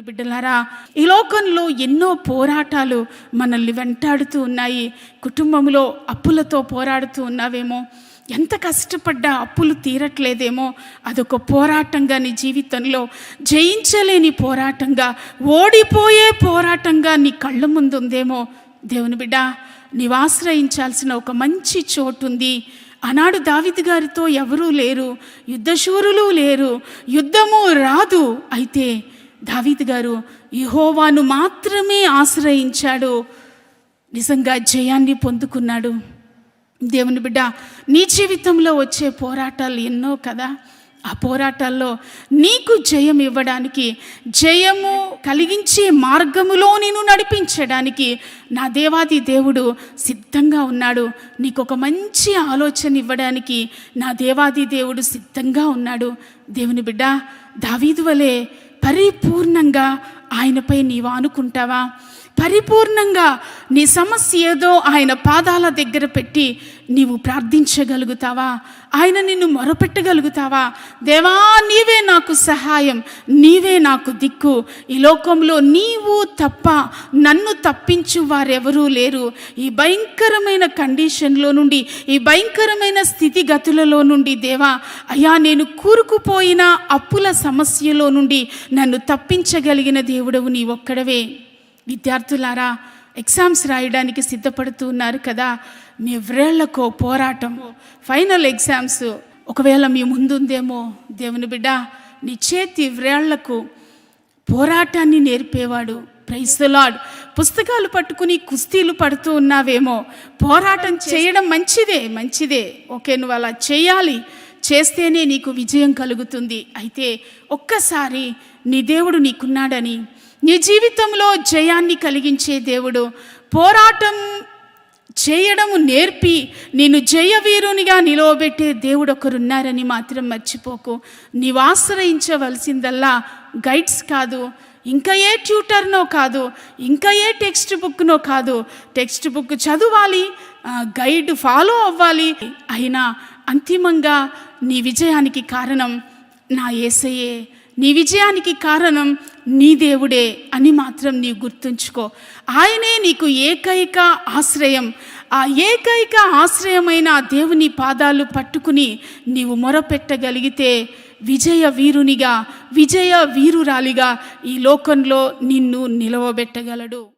దేవుని బిడ్డలారా ఈ లోకంలో ఎన్నో పోరాటాలు మనల్ని వెంటాడుతూ ఉన్నాయి. కుటుంబంలో అప్పులతో పోరాడుతూ ఉన్నావేమో ఎంత కష్టపడ్డా అప్పులు తీరట్లేదేమో అదొక పోరాటంగా నీ జీవితంలో జయించలేని పోరాటంగా ఓడిపోయే పోరాటంగా నీ కళ్ళ ముందు ఉందేమో దేవుని బిడ్డ నీవు ఆశ్రయించాల్సిన ఒక మంచి చోటు ఉంది ఆనాడు దావిద్ గారితో ఎవరూ లేరు యుద్ధశూరులు లేరు యుద్ధము రాదు. అయితే దావీద్ గారు యహోవాను మాత్రమే ఆశ్రయించాడు. నిజంగా జయాన్ని పొందుకున్నాడు. దేవుని బిడ్డ నీ జీవితంలో వచ్చే పోరాటాలు ఎన్నో కదా. ఆ పోరాటాల్లో నీకు జయం ఇవ్వడానికి జయము కలిగించే మార్గములో నేను నడిపించడానికి నా దేవాది దేవుడు సిద్ధంగా ఉన్నాడు. నీకు ఒక మంచి ఆలోచన ఇవ్వడానికి నా దేవాది దేవుడు సిద్ధంగా ఉన్నాడు. దేవుని బిడ్డ దావీదు వలె పరిపూర్ణంగా ఆయనపై నీవు ఆనుకుంటావా పరిపూర్ణంగా నీ సమస్య ఏదో ఆయన పాదాల దగ్గర పెట్టి నీవు ప్రార్థించగలుగుతావా? ఆయన నిన్ను మొరపెట్టగలుగుతావా? దేవా నీవే నాకు సహాయం నీవే నాకు దిక్కు. ఈ లోకంలో నీవు తప్ప నన్ను తప్పించు వారెవరూ లేరు. ఈ భయంకరమైన కండిషన్లో నుండి ఈ భయంకరమైన స్థితిగతులలో నుండి దేవా అయ్యా నేను కూరుకుపోయిన అప్పుల సమస్యలో నుండి నన్ను తప్పించగలిగిన దేవుడవు నీ ఒక్కడవే విద్యార్థులారా ఎగ్జామ్స్ రాయడానికి సిద్ధపడుతూ ఉన్నారు కదా మీ వ్రేళ్ళకు పోరాటం ఫైనల్ ఎగ్జామ్స్ ఒకవేళ మీ ముందుందేమో దేవుని బిడ్డ నీ చేతి వ్రేళ్ళకు పోరాటాన్ని నేర్పేవాడు. ప్రైస్తలాడ్ పుస్తకాలు పట్టుకుని కుస్తీలు పడుతూ ఉన్నావేమో పోరాటం చేయడం మంచిదే మంచిదే. ఓకే నువ్వు అలా చేయాలి. చేస్తేనే నీకు విజయం కలుగుతుంది. అయితే ఒక్కసారి నీ దేవుడు నీకున్నాడని నీ జీవితంలో జయాన్ని కలిగించే దేవుడు. పోరాటం చేయడము నేర్పి నేను జయవీరునిగా నిలవబెట్టే దేవుడు ఒకరున్నారని మాత్రం మర్చిపోకు. నీవు ఆశ్రయించవలసిందల్లా గైడ్స్ కాదు ఇంకా ఏ ట్యూటర్నో కాదు ఇంకా ఏ టెక్స్ట్ బుక్నో కాదు. టెక్స్ట్ బుక్ చదవాలి గైడ్ ఫాలో అవ్వాలి. అయినా అంతిమంగా నీ విజయానికి కారణం నా ఏసయే నీ విజయానికి కారణం నీ దేవుడే అని మాత్రం నీవు గుర్తుంచుకో. ఆయనే నీకు ఏకైక ఆశ్రయం. ఆ ఏకైక ఆశ్రయమైన దేవుని పాదాలు పట్టుకుని నీవు మొరపెట్టగలిగితే విజయ వీరునిగా విజయ వీరురాలిగా ఈ లోకంలో నిన్ను నిలవబెట్టగలడు.